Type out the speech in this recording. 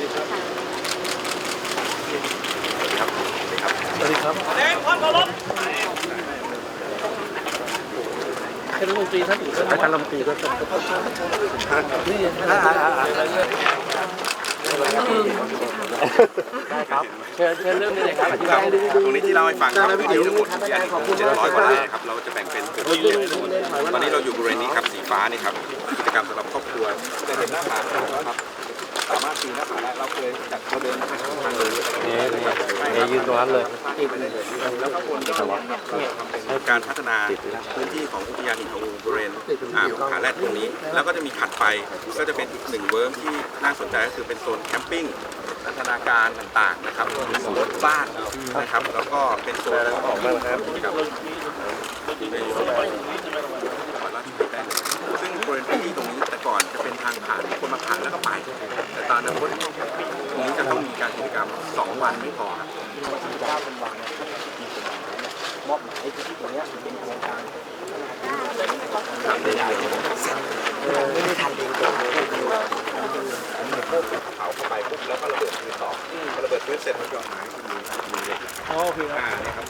สวัสดีครับแดงพันธุ์บท่านรัฐมนตรีท่านอื่ท่านรัฐมนตรีก็ต้นี่ท่านได้ครับเชิญเชิญเริ่มเลยครับที่เราตรงนี้ที่เราให้ฟังครับวิดีโอทั้งหมดที่อันนี้เจ็ดร้อยกว่าไร่ครับเราจะแบ่งเป็นเกือบยี่สินนี้เราอยู่บริเวณนี้ครับสีฟ้านี่ครับกิจกรรมสำหรับครอบครัวจะเห็นหน้าตาครับ เราเคยจัดเราเดินทางทางเลยนี่นี่นี่ยืนตรงนั้นเลยแล้วก็บนก็ทำการพัฒนาพื้นที่ของอุทยานหินเขางูบริเวณอ่าผาแรดตรงนี้ แล้วก็จะมีถัดไปก็จะเป็นอีกหนึ่งเวิร์กที่น่าสนใจก็คือเป็นโซนแคมปิ้งพัฒนาการต่างๆนะครับรถบ้านนะครับ แล้วก็เป็นโซนของกิจกรรมซึ่งบริเวณพื้นที่ตรงนี้แต่ก่อนจะเป็นทางผ่านคนมาผ่านแล้วก็ไป แต่ตอนนาคตตรงนี้จะต้องมีการ กิจกรรม2วันไม่พอครับเผาเข้าไปปุ๊บแล้วก็ระเบิดพื้นต่อพอระเบิดพื้นเสร็จมันจะหายมีมีเหล็กโอเคครับอ่าเนี่ยครับแล้วก็